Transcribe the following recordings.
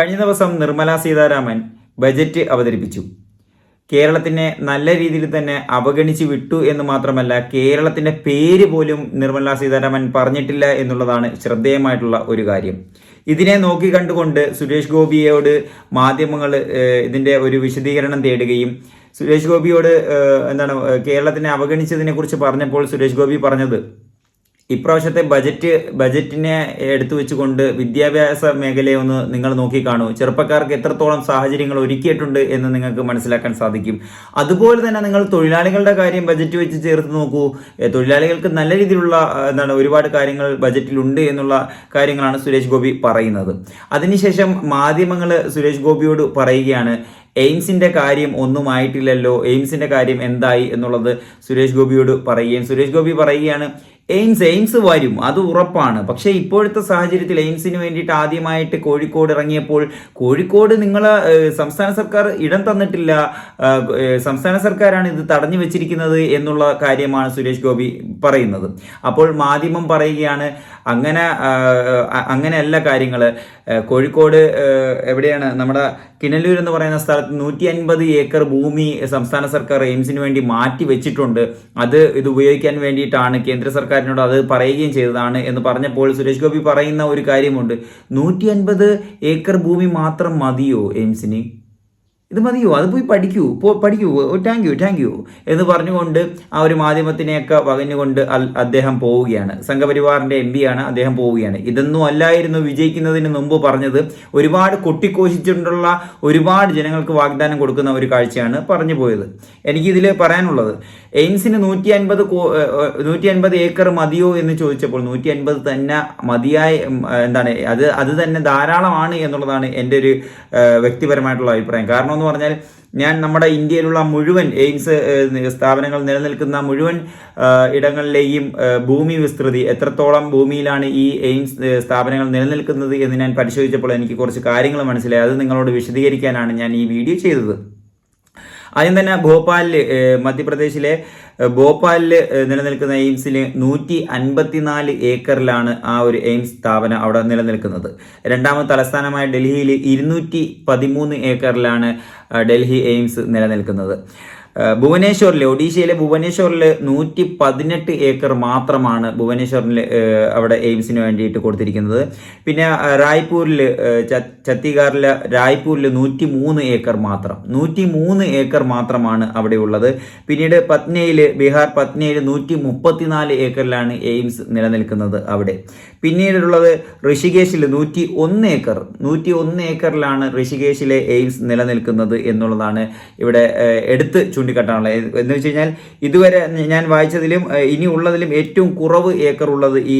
കഴിഞ്ഞ ദിവസം നിർമ്മലാ സീതാരാമൻ ബജറ്റ് അവതരിപ്പിച്ചു. കേരളത്തിനെ നല്ല രീതിയിൽ തന്നെ അവഗണിച്ചു വിട്ടു എന്ന് മാത്രമല്ല കേരളത്തിന്റെ പേര് പോലും നിർമ്മലാ സീതാരാമൻ പറഞ്ഞിട്ടില്ല എന്നുള്ളതാണ് ശ്രദ്ധേയമായിട്ടുള്ള ഒരു കാര്യം. ഇതിനെ നോക്കി കണ്ടുകൊണ്ട് സുരേഷ് ഗോപിയോട് മാധ്യമങ്ങൾ ഇതിന്റെ ഒരു വിശദീകരണം തേടുകയും സുരേഷ് ഗോപിയോട് എന്താണ് കേരളത്തിനെ അവഗണിച്ചതിനെക്കുറിച്ച് പറഞ്ഞപ്പോൾ സുരേഷ് ഗോപി പറഞ്ഞത് ഇപ്രാവശ്യത്തെ ബജറ്റ് ബജറ്റിനെ എടുത്തു വെച്ചുകൊണ്ട് വിദ്യാഭ്യാസ മേഖലയെ ഒന്ന് നിങ്ങൾ നോക്കിക്കാണൂ. ചെറുപ്പക്കാർക്ക് എത്രത്തോളം സാഹചര്യങ്ങൾ ഒരുക്കിയിട്ടുണ്ട് എന്ന് നിങ്ങൾക്ക് മനസ്സിലാക്കാൻ സാധിക്കും. അതുപോലെ തന്നെ നിങ്ങൾ തൊഴിലാളികളുടെ കാര്യം ബജറ്റ് വെച്ച് ചേർത്ത് നോക്കൂ. തൊഴിലാളികൾക്ക് നല്ല രീതിയിലുള്ള എന്താണ് ഒരുപാട് കാര്യങ്ങൾ ബജറ്റിലുണ്ട് എന്നുള്ള കാര്യങ്ങളാണ് സുരേഷ് ഗോപി പറയുന്നത്. അതിനുശേഷം മാധ്യമങ്ങൾ സുരേഷ് ഗോപിയോട് പറയുകയാണ് എയിംസിന്റെ കാര്യം ഒന്നും ആയിട്ടില്ലല്ലോ. എയിംസിന്റെ കാര്യം എന്തായി? എന്നുള്ളത് സുരേഷ് ഗോപിയോട് പറയുകയും സുരേഷ് ഗോപി പറയുകയാണ് എയിംസ് എയിംസ് വരും. അത് ഉറപ്പാണ്. പക്ഷേ ഇപ്പോഴത്തെ സാഹചര്യത്തിൽ എയിംസിന് വേണ്ടിയിട്ട് ആദ്യമായിട്ട് കോഴിക്കോട് ഇറങ്ങിയപ്പോൾ കോഴിക്കോട് നിങ്ങൾ സംസ്ഥാന സർക്കാർ ഇടം തന്നിട്ടില്ല. സംസ്ഥാന സർക്കാരാണ് ഇത് തടഞ്ഞു വെച്ചിരിക്കുന്നത് എന്നുള്ള കാര്യമാണ് സുരേഷ് ഗോപി പറയുന്നത്. അപ്പോൾ മാധ്യമം പറയുകയാണ് അങ്ങനെ അങ്ങനെയല്ല കാര്യങ്ങൾ കോഴിക്കോട് എവിടെയാണ് നമ്മുടെ കിണലൂർ എന്ന് പറയുന്ന സ്ഥലത്ത് നൂറ്റി അൻപത് ഏക്കർ ഭൂമി സംസ്ഥാന സർക്കാർ എയിംസിന് വേണ്ടി മാറ്റി വെച്ചിട്ടുണ്ട്. അത് ഇത് ഉപയോഗിക്കാൻ വേണ്ടിയിട്ടാണ് കേന്ദ്ര സർക്കാരിനോട് അത് പറയുകയും ചെയ്തതാണ് എന്ന് പറഞ്ഞപ്പോൾ സുരേഷ് ഗോപി പറയുന്ന ഒരു കാര്യമുണ്ട്. നൂറ്റി ഏക്കർ ഭൂമി മാത്രം മതിയോ എയിംസിന്? ഇത് മതിയോ? അത് പോയി പഠിക്കൂ. പോ പഠിക്കൂ. താങ്ക് യു താങ്ക് യു എന്ന് പറഞ്ഞുകൊണ്ട് ആ ഒരു മാധ്യമത്തിനെയൊക്കെ വകഞ്ഞുകൊണ്ട് അദ്ദേഹം പോവുകയാണ്. സംഘപരിവാറിന്റെ എം ആണ് അദ്ദേഹം പോവുകയാണ്. ഇതൊന്നും അല്ലായിരുന്നു വിജയിക്കുന്നതിന് മുമ്പ് പറഞ്ഞത്. ഒരുപാട് കൊട്ടിക്കോശിച്ചിട്ടുള്ള ഒരുപാട് ജനങ്ങൾക്ക് വാഗ്ദാനം കൊടുക്കുന്ന ഒരു കാഴ്ചയാണ് പറഞ്ഞു പോയത്. എനിക്കിതിൽ പറയാനുള്ളത്. എയിംസിന് നൂറ്റി അൻപത് നൂറ്റി അൻപത് ഏക്കർ മതിയോ എന്ന് ചോദിച്ചപ്പോൾ നൂറ്റി അൻപത് തന്നെ മതിയായ എന്താണ് അത് അത് തന്നെ ധാരാളമാണ് എന്നുള്ളതാണ് എന്റെ ഒരു വ്യക്തിപരമായിട്ടുള്ള അഭിപ്രായം. കാരണം എന്ന് പറഞ്ഞാൽ ഞാൻ നമ്മുടെ ഇന്ത്യയിലുള്ള മുഴുവൻ എയിംസ് സ്ഥാപനങ്ങൾ നിലനിൽക്കുന്ന മുഴുവൻ ഇടങ്ങളിലെയും ഭൂമി വിസ്തൃതി എത്രത്തോളം ഭൂമിയിലാണ് ഈ എയിംസ് സ്ഥാപനങ്ങൾ നിലനിൽക്കുന്നത് എന്ന് ഞാൻ പരിശോധിച്ചപ്പോൾ എനിക്ക് കുറച്ച് കാര്യങ്ങൾ മനസ്സിലായി. അത് നിങ്ങളോട് വിശദീകരിക്കാനാണ് ഞാൻ ഈ വീഡിയോ ചെയ്തത്. ആദ്യം തന്നെ ഭോപ്പാലിൽ മധ്യപ്രദേശിലെ ഭോപ്പാലിൽ നിലനിൽക്കുന്ന എയിംസിൽ നൂറ്റി അൻപത്തിനാല് ഏക്കറിലാണ് ആ ഒരു എയിംസ് സ്ഥാപനം അവിടെ നിലനിൽക്കുന്നത്. രണ്ടാമത് തലസ്ഥാനമായ ഡൽഹിയിൽ ഇരുന്നൂറ്റി പതിമൂന്ന് ഏക്കറിലാണ് ഡൽഹി എയിംസ് നിലനിൽക്കുന്നത്. ഭുവനേശ്വറിൽ ഒഡീഷയിലെ ഭുവനേശ്വറിൽ നൂറ്റി പതിനെട്ട് ഏക്കർ മാത്രമാണ് ഭുവനേശ്വറിൽ അവിടെ എയിംസിന് വേണ്ടിയിട്ട് കൊടുത്തിരിക്കുന്നത്. പിന്നെ റായ്പൂരിൽ ഛത്തീഗാറിലെ റായ്പൂരിൽ നൂറ്റി മൂന്ന് ഏക്കർ മാത്രം. നൂറ്റി മൂന്ന് ഏക്കർ മാത്രമാണ് അവിടെ ഉള്ളത്. പിന്നീട് പത്നയിൽ ബീഹാർ പത്നയിൽ നൂറ്റി മുപ്പത്തിനാല് ഏക്കറിലാണ് എയിംസ് നിലനിൽക്കുന്നത് അവിടെ. പിന്നീടുള്ളത് ഋഷികേശിൽ നൂറ്റി ഒന്ന് ഏക്കർ. നൂറ്റി ഒന്ന് ഏക്കറിലാണ് ഋഷികേശിലെ എയിംസ് നിലനിൽക്കുന്നത് എന്നുള്ളതാണ് ഇവിടെ എടുത്ത് ചൂണ്ടിക്കാട്ടാനുള്ളത് ഏത് എന്ന് വെച്ച് കഴിഞ്ഞാൽ ഇതുവരെ ഞാൻ വായിച്ചതിലും ഇനി ഉള്ളതിലും ഏറ്റവും കുറവ് ഏക്കർ ഉള്ളത് ഈ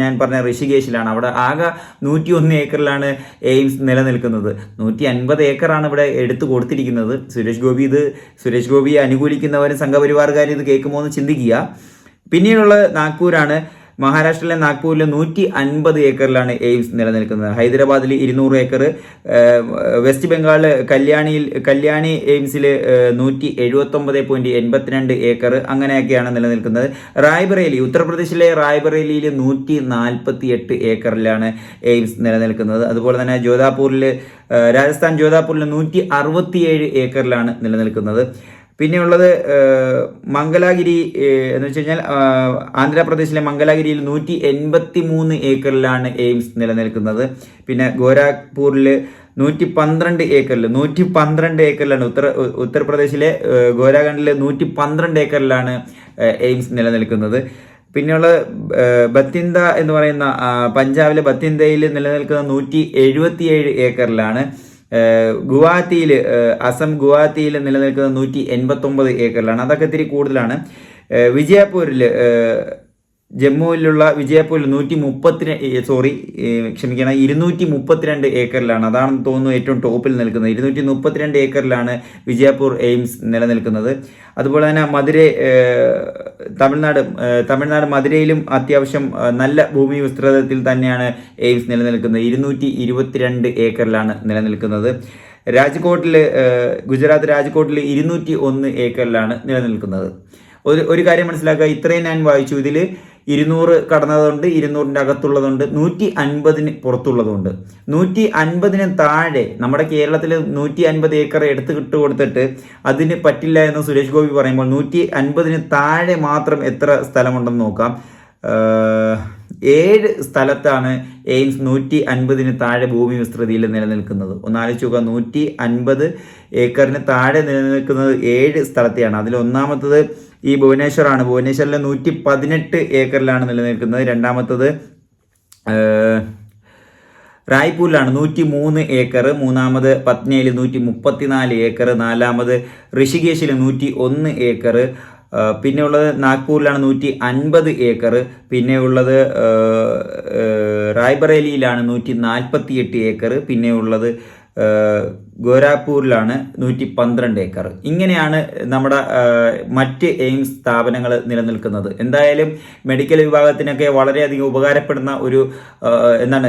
ഞാൻ പറഞ്ഞ ഋഷികേശിലാണ്. അവിടെ ആകെ നൂറ്റി ഒന്ന് ഏക്കറിലാണ് എയിംസ് നിലനിൽക്കുന്നത്. നൂറ്റി അൻപത് ഏക്കറാണ് ഇവിടെ എടുത്തു കൊടുത്തിരിക്കുന്നത്. സുരേഷ് ഗോപി ഇത് സുരേഷ് ഗോപിയെ അനുകൂലിക്കുന്നവരും സംഘപരിവാറുകാരും ഇത് കേൾക്കുമോ എന്ന് ചിന്തിക്കുക. പിന്നീടുള്ളത് നാഗ്പൂരാണ് മഹാരാഷ്ട്രയിലെ നാഗ്പൂരിൽ നൂറ്റി അൻപത് ഏക്കറിലാണ് എയിംസ് നിലനിൽക്കുന്നത്. ഹൈദരാബാദിൽ ഇരുന്നൂറ് ഏക്കർ വെസ്റ്റ് ബംഗാളിൽ കല്യാണിയിൽ കല്യാണി എയിംസിൽ നൂറ്റി എഴുപത്തൊമ്പത് പോയിന്റ് എൺപത്തിരണ്ട് ഏക്കർ അങ്ങനെയൊക്കെയാണ് നിലനിൽക്കുന്നത്. റായ്ബറേലി ഉത്തർപ്രദേശിലെ റായ്ബറേലിയിൽ നൂറ്റി നാൽപ്പത്തി എട്ട് ഏക്കറിലാണ് എയിംസ് നിലനിൽക്കുന്നത്. അതുപോലെ തന്നെ ജോധാപൂരിൽ രാജസ്ഥാൻ ജോധാപൂരിൽ നൂറ്റി അറുപത്തിയേഴ് ഏക്കറിലാണ് നിലനിൽക്കുന്നത്. പിന്നെയുള്ളത് മംഗലാഗിരി എന്ന് വെച്ച് കഴിഞ്ഞാൽ ആന്ധ്രാപ്രദേശിലെ മംഗലാഗിരിയിൽ നൂറ്റി എൺപത്തി മൂന്ന് ഏക്കറിലാണ് എയിംസ് നിലനിൽക്കുന്നത്. പിന്നെ ഗോരാഖ്പൂരിൽ നൂറ്റി പന്ത്രണ്ട് ഏക്കറിൽ നൂറ്റി പന്ത്രണ്ട് ഏക്കറിലാണ് ഉത്തർ ഉത്തർപ്രദേശിലെ ഗോരാഖണ്ഡിലെ നൂറ്റി പന്ത്രണ്ട് ഏക്കറിലാണ് എയിംസ് നിലനിൽക്കുന്നത്. പിന്നെയുള്ള ബത്തിന്ത എന്ന് പറയുന്ന പഞ്ചാബിലെ ബത്തിന്തയിൽ നിലനിൽക്കുന്ന നൂറ്റി എഴുപത്തിയേഴ് ഏക്കറിലാണ്. ഗുവാഹത്തിയിൽ അസം ഗുവാഹത്തിയിൽ നിലനിൽക്കുന്ന നൂറ്റി എൺപത്തൊമ്പത് ഏക്കറിലാണ്. അതൊക്കെ ഇത്തിരി കൂടുതലാണ്. വിജയപൂരിൽ ജമ്മുവിലുള്ള വിജയപൂരിൽ നൂറ്റി മുപ്പത്തി സോറി ക്ഷമിക്കണം ഇരുന്നൂറ്റി മുപ്പത്തിരണ്ട് ഏക്കറിലാണ്. അതാണ് തോന്നുന്നു ഏറ്റവും ടോപ്പിൽ നിൽക്കുന്നത്. ഇരുന്നൂറ്റി മുപ്പത്തിരണ്ട് ഏക്കറിലാണ് വിജയപൂർ എയിംസ് നിലനിൽക്കുന്നത്. അതുപോലെ തന്നെ മധുര തമിഴ്നാട് തമിഴ്നാട് മധുരയിലും അത്യാവശ്യം നല്ല ഭൂമി വിസ്തൃതത്തിൽ തന്നെയാണ് എയിംസ് നിലനിൽക്കുന്നത്. ഇരുന്നൂറ്റി ഇരുപത്തിരണ്ട് ഏക്കറിലാണ് നിലനിൽക്കുന്നത്. രാജ്കോട്ടിൽ ഗുജറാത്ത് രാജ്കോട്ടിൽ ഇരുന്നൂറ്റി ഒന്ന് ഏക്കറിലാണ് നിലനിൽക്കുന്നത്. ഒരു ഒരു കാര്യം മനസ്സിലാക്കുക. ഇത്രയും ഞാൻ വായിച്ചു. ഇതിൽ ഇരുന്നൂറ് കടന്നതുണ്ട് ഇരുന്നൂറിന്റെ അകത്തുള്ളതുണ്ട് നൂറ്റി അൻപതിന് പുറത്തുള്ളതുണ്ട്. നൂറ്റി അൻപതിന് താഴെ നമ്മുടെ കേരളത്തിൽ നൂറ്റി അൻപത് ഏക്കർ എടുത്ത് കിട്ടു കൊടുത്തിട്ട് അതിന് പറ്റില്ല എന്ന് സുരേഷ് ഗോപി പറയുമ്പോൾ നൂറ്റി അൻപതിന് താഴെ മാത്രം എത്ര സ്ഥലമുണ്ടെന്ന് നോക്കാം. ഏഴ് സ്ഥലത്താണ് എയിംസ് നൂറ്റി അൻപതിന് താഴെ ഭൂമി വിസ്തൃതിയിൽ നിലനിൽക്കുന്നത്. ഒന്നാലോചിക്കുക നൂറ്റി അൻപത് ഏക്കറിന് താഴെ നിലനിൽക്കുന്നത് ഏഴ് സ്ഥലത്തെയാണ്. അതിൽ ഒന്നാമത്തത് ഈ ഭുവനേശ്വറാണ്. ഭുവനേശ്വറിലെ നൂറ്റി പതിനെട്ട് ഏക്കറിലാണ് നിലനിൽക്കുന്നത്. രണ്ടാമത്തത് റായ്പൂരിലാണ് നൂറ്റി മൂന്ന് ഏക്കർ മൂന്നാമത് പത്നയിൽ നൂറ്റി മുപ്പത്തിനാല് ഏക്കർ നാലാമത് ഋഷികേശിൽ നൂറ്റി ഒന്ന് ഏക്കർ പിന്നെ ഉള്ളത് നാഗ്പൂരിലാണ് നൂറ്റി അൻപത് ഏക്കർ. പിന്നെ ഉള്ളത് റായ്ബറേലിയിലാണ് നൂറ്റി നാൽപ്പത്തി എട്ട് ഏക്കർ. പിന്നെ ഉള്ളത് ഗോരാപൂരിലാണ് നൂറ്റി പന്ത്രണ്ട് ഏക്കർ. ഇങ്ങനെയാണ് നമ്മുടെ മറ്റ് എയിംസ് സ്ഥാപനങ്ങൾ നിലനിൽക്കുന്നത്. എന്തായാലും മെഡിക്കൽ വിഭാഗത്തിനൊക്കെ വളരെയധികം ഉപകാരപ്പെടുന്ന ഒരു എന്താണ്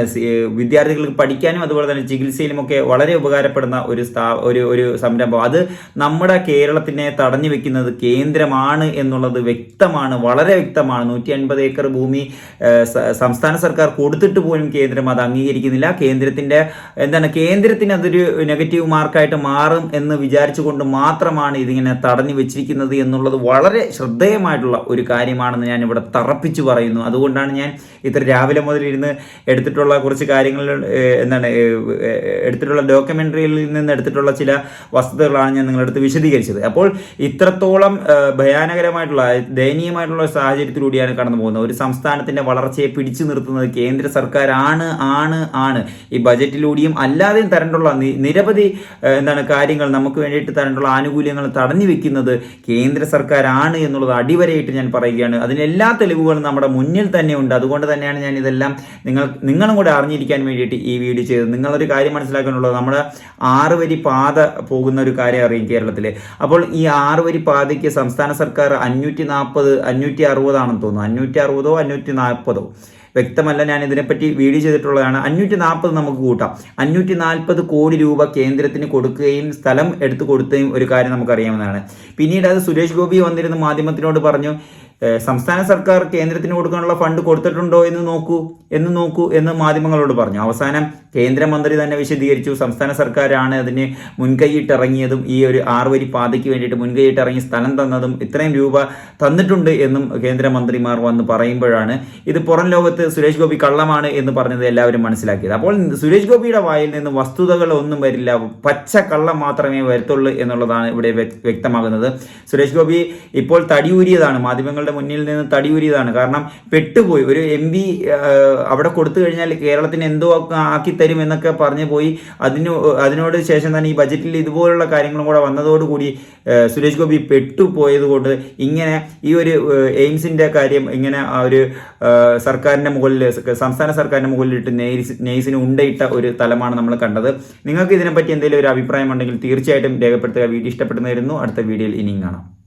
വിദ്യാർത്ഥികൾക്ക് പഠിക്കാനും അതുപോലെ തന്നെ ചികിത്സയിലുമൊക്കെ വളരെ ഉപകാരപ്പെടുന്ന ഒരു സ്ഥാ ഒരു ഒരു സംരംഭം. അത് നമ്മുടെ കേരളത്തിനെ തടഞ്ഞു വെക്കുന്നത് കേന്ദ്രമാണ് എന്നുള്ളത് വ്യക്തമാണ് വളരെ വ്യക്തമാണ്. നൂറ്റി അൻപത് ഏക്കർ ഭൂമി സംസ്ഥാന സർക്കാർ കൊടുത്തിട്ട് പോലും കേന്ദ്രം അത് അംഗീകരിക്കുന്നില്ല. കേന്ദ്രത്തിന്റെ എന്താണ് കേന്ദ്രത്തിന് അതൊരു നെഗറ്റീവ് മാർക്കായിട്ട് മാറും എന്ന് വിചാരിച്ചുകൊണ്ട് മാത്രമാണ് ഇതിങ്ങനെ തടഞ്ഞു വെച്ചിരിക്കുന്നത് എന്നുള്ളത് വളരെ ശ്രദ്ധേയമായിട്ടുള്ള ഒരു കാര്യമാണെന്ന് ഞാൻ ഇവിടെ തറപ്പിച്ചു പറയുന്നു. അതുകൊണ്ടാണ് ഞാൻ ഇത്ര രാവിലെ മുതൽ ഇരുന്ന് എടുത്തിട്ടുള്ള കുറച്ച് കാര്യങ്ങൾ എന്താണ് എടുത്തിട്ടുള്ള ഡോക്യുമെന്ററിയിൽ നിന്ന് എടുത്തിട്ടുള്ള ചില വസ്തുതകളാണ് ഞാൻ നിങ്ങളടുത്ത് വിശദീകരിച്ചത്. അപ്പോൾ ഇത്രത്തോളം ഭയാനകരമായിട്ടുള്ള ദയനീയമായിട്ടുള്ള സാഹചര്യത്തിലൂടെയാണ് കടന്നു പോകുന്നത്. ഒരു സംസ്ഥാനത്തിന്റെ വളർച്ചയെ പിടിച്ചു നിർത്തുന്നത് കേന്ദ്ര സർക്കാരാണ് ആണ് ആണ്. ഈ ബജറ്റിലൂടെയും അല്ലാതെയും തരേണ്ടുള്ള നി- നിരവധി എന്താണ് കാര്യങ്ങൾ നമുക്ക് വേണ്ടിയിട്ട് തരേണ്ടുള്ള ആനുകൂല്യങ്ങൾ തടഞ്ഞു വെക്കുന്നത് കേന്ദ്ര സർക്കാരാണ് എന്നുള്ളത് അടിവരയിട്ട് ഞാൻ പറയുകയാണ്. അതിനെല്ലാ തെളിവുകളും നമ്മുടെ മുന്നിൽ തന്നെ ഉണ്ട്. അതുകൊണ്ട് തന്നെയാണ് ഞാൻ ഇതെല്ലാം നിങ്ങൾ നിങ്ങളും കൂടെ അറിഞ്ഞിരിക്കാൻ വേണ്ടിയിട്ട് ഈ വീഡിയോ ചെയ്തത്. നിങ്ങളൊരു കാര്യം മനസ്സിലാക്കാനുള്ളത് നമ്മുടെ ആറ് വരി പാത പോകുന്ന ഒരു കാര്യം അറിയും കേരളത്തിൽ അപ്പോൾ ഈ ആറ് വരി പാതയ്ക്ക് സംസ്ഥാന സർക്കാർ അഞ്ഞൂറ്റി നാൽപ്പത് അഞ്ഞൂറ്റി അറുപതാണെന്ന് തോന്നുന്നു. അഞ്ഞൂറ്റി അറുപതോ അഞ്ഞൂറ്റി നാൽപ്പതോ വ്യക്തമല്ല ഞാൻ ഇതിനെപ്പറ്റി വീഡിയോ ചെയ്തിട്ടുള്ളതാണ്. അഞ്ഞൂറ്റി നാൽപ്പത് നമുക്ക് കൂട്ടാം. അഞ്ഞൂറ്റി നാൽപ്പത് കോടി രൂപ കേന്ദ്രത്തിന് കൊടുക്കുകയും സ്ഥലം എടുത്തു കൊടുക്കുകയും ഒരു കാര്യം നമുക്കറിയാവുന്നതാണ്. പിന്നീട് അത് സുരേഷ് ഗോപി വന്നിരുന്ന മാധ്യമത്തിനോട് പറഞ്ഞു "ഏഹ്, സംസ്ഥാന സർക്കാർ കേന്ദ്രത്തിന് കൊടുക്കാനുള്ള ഫണ്ട് കൊടുത്തിട്ടുണ്ടോ എന്ന് നോക്കൂ എന്ന് നോക്കൂ എന്ന് മാധ്യമങ്ങളോട് പറഞ്ഞു. അവസാനം കേന്ദ്രമന്ത്രി തന്നെ വിശദീകരിച്ചു സംസ്ഥാന സർക്കാരാണ് അതിന് മുൻകൈയിട്ടിറങ്ങിയതും ഈ ഒരു ആറുവരി പാതയ്ക്ക് വേണ്ടിയിട്ട് മുൻകൈയിട്ടിറങ്ങി സ്ഥലം തന്നതും ഇത്രയും രൂപ തന്നിട്ടുണ്ട് എന്നും കേന്ദ്രമന്ത്രിമാർ വന്ന് പറയുമ്പോഴാണ് ഇത് പുറം ലോകത്ത് സുരേഷ് ഗോപി കള്ളമാണ് എന്ന് പറഞ്ഞത് എല്ലാവരും മനസ്സിലാക്കിയത്. അപ്പോൾ സുരേഷ് ഗോപിയുടെ വായിൽ നിന്ന് വസ്തുതകൾ ഒന്നും വരില്ല പച്ച കള്ളം മാത്രമേ വരത്തുള്ളൂ എന്നുള്ളതാണ് ഇവിടെ വ്യക്- വ്യക്തമാകുന്നത്. സുരേഷ് ഗോപി ഇപ്പോൾ തടിയൂരിയതാണ്. മാധ്യമങ്ങളുടെ മുന്നിൽ നിന്ന് തടിയൂരിയതാണ്. കാരണം പെട്ടുപോയി. ഒരു എം പി അവിടെ കൊടുത്തു കഴിഞ്ഞാൽ കേരളത്തിന് എന്തോ ആക്ക- തരും എന്നൊക്കെ പറഞ്ഞു പോയി. അതിന് അതിനോട് ശേഷം തന്നെ ഈ ബജറ്റിൽ ഇതുപോലുള്ള കാര്യങ്ങളും കൂടെ വന്നതോടുകൂടി സുരേഷ് ഗോപി പെട്ടുപോയത് കൊണ്ട് ഇങ്ങനെ ഈ ഒരു എയിംസിന്റെ കാര്യം ഇങ്ങനെ ഒരു സർക്കാരിന്റെ മുകളിൽ സംസ്ഥാന സർക്കാരിന്റെ മുകളിലിട്ട് നെയ്സ് നെയ്സിന് ഉണ്ടയിട്ട ഒരു തലമാണ് നമ്മൾ കണ്ടത്. നിങ്ങൾക്ക് ഇതിനെപ്പറ്റി എന്തെങ്കിലും ഒരു അഭിപ്രായം ഉണ്ടെങ്കിൽ തീർച്ചയായിട്ടും രേഖപ്പെടുത്തുക. വീഡിയോ ഇഷ്ടപ്പെടുന്നതായിരുന്നു അടുത്ത വീഡിയോയിൽ ഇനിയും കാണാം.